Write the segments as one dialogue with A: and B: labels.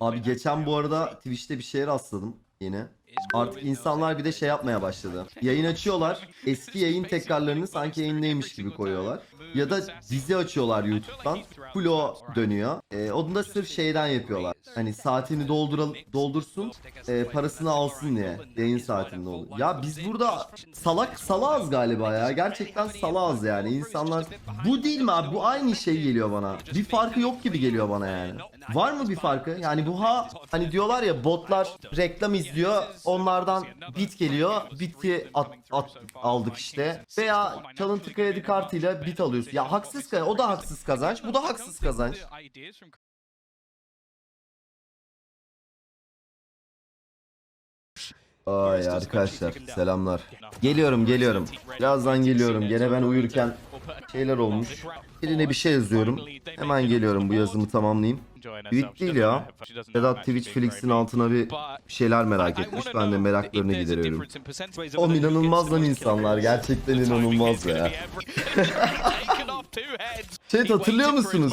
A: Abi geçen bu arada Twitch'te bir şeye rastladım yine. Artık insanlar bir de şey yapmaya başladı. Yayın açıyorlar. Eski yayın tekrarlarını sanki yayındaymış gibi koyuyorlar. Ya da dizi açıyorlar YouTube'dan. Full dönüyor. Ee, onu da sırf şeyden yapıyorlar. Hani saatini doldural doldursun, e, parasını alsın diye. Yayın saatinde olur. Ya biz burada salak salağız galiba ya. Gerçekten salağız yani. İnsanlar bu değil mi abi? Bu aynı şey geliyor bana. Bir farkı yok gibi geliyor bana yani. Var mı bir farkı? Yani bu ha hani diyorlar ya botlar reklam izliyor. Onlardan bit geliyor. Biti at, at- aldık işte. Veya çalıntı kredi kartıyla bit alıyorsun. Ya haksız o da haksız kazanç. Bu da haksız kazanç. Ay arkadaşlar selamlar. Geliyorum geliyorum. Birazdan geliyorum. Gene ben uyurken şeyler olmuş. Birine bir şey yazıyorum. Hemen geliyorum bu yazımı tamamlayayım. Tweet değil ya. Sedat Twitch Flix'in altına bir şeyler merak etmiş. Ben de meraklarını gideriyorum. Oğlum inanılmaz lan insanlar. Gerçekten inanılmaz ya. Chat hatırlıyor musunuz?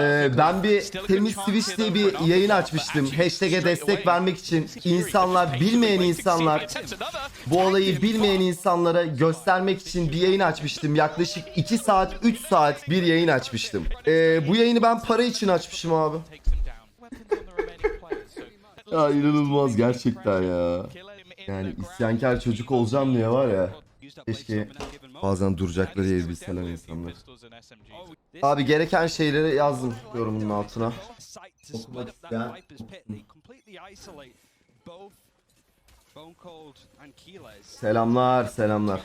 A: Ee, ben bir temiz Switch diye bir yayın açmıştım. Hashtag'e destek vermek için insanlar, bilmeyen insanlar, bu olayı bilmeyen insanlara göstermek için bir yayın açmıştım. Yaklaşık 2 saat, 3 saat bir yayın açmıştım. Ee, bu yayını ben para için açmışım abi. Ya inanılmaz gerçekten ya. Yani isyankar çocuk olacağım diye var ya. Keşke bazen duracakları yeri bilseler insanlar. Abi gereken şeyleri yazdım yorumun altına. Okumak isteyen Selamlar, selamlar.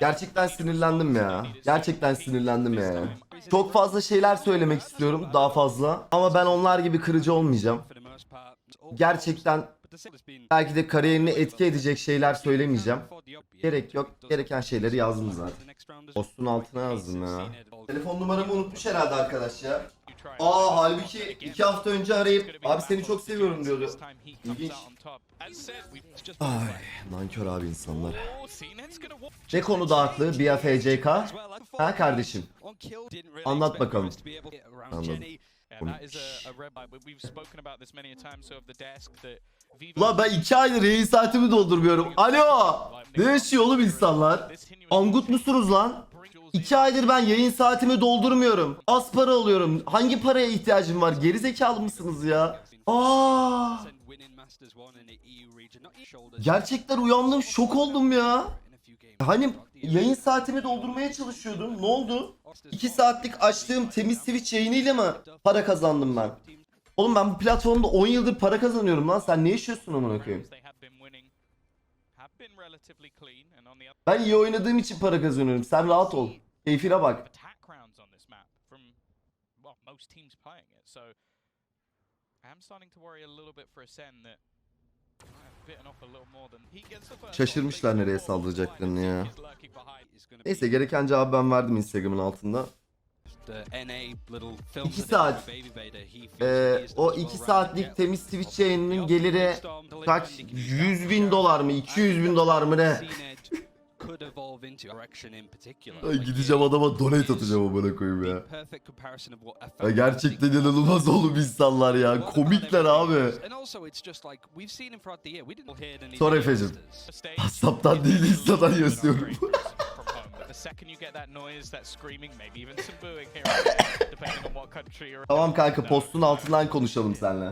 A: Gerçekten sinirlendim ya. Gerçekten sinirlendim ya. Çok fazla şeyler söylemek istiyorum, daha fazla. Ama ben onlar gibi kırıcı olmayacağım. Gerçekten belki de kariyerini etki edecek şeyler söylemeyeceğim. Gerek yok. Gereken şeyleri yazdım zaten. Postun altına yazdım ya. Telefon numaramı unutmuş herhalde arkadaş ya. Aa halbuki iki hafta önce arayıp abi seni çok seviyorum diyordu. İlginç. Ay nankör abi insanlar. Ne konuda haklı BFCK? Ha kardeşim? Anlat bakalım. Anladım. Ulan ben iki aydır yayın saatimi doldurmuyorum. Alo! Ne yaşıyor oğlum insanlar? Angut musunuz lan? İki aydır ben yayın saatimi doldurmuyorum. Az para alıyorum. Hangi paraya ihtiyacım var? Geri zekalı mısınız ya? Aa! Gerçekten uyandım şok oldum ya. Hani yayın saatimi doldurmaya çalışıyordum. Ne oldu? 2 saatlik açtığım temiz Twitch yayınıyla mı para kazandım ben? Oğlum ben bu platformda 10 yıldır para kazanıyorum lan. Sen ne yaşıyorsun amına koyayım? Ben iyi oynadığım için para kazanıyorum. Sen rahat ol. Keyfine bak. Şaşırmışlar nereye saldıracaklarını ya. Neyse gereken cevabı ben verdim Instagram'ın altında. 2 saat. Ee, o 2 saatlik temiz Twitch yayınının geliri kaç? 100 bin dolar mı? 200 bin dolar mı ne? Ay gideceğim adama donate atacağım amına koyayım ya. Ya gerçekten inanılmaz oğlum insanlar ya. Komikler abi. Sor Efe'cim. WhatsApp'tan değil Insta'dan yazıyorum. Tamam kanka postun altından konuşalım seninle.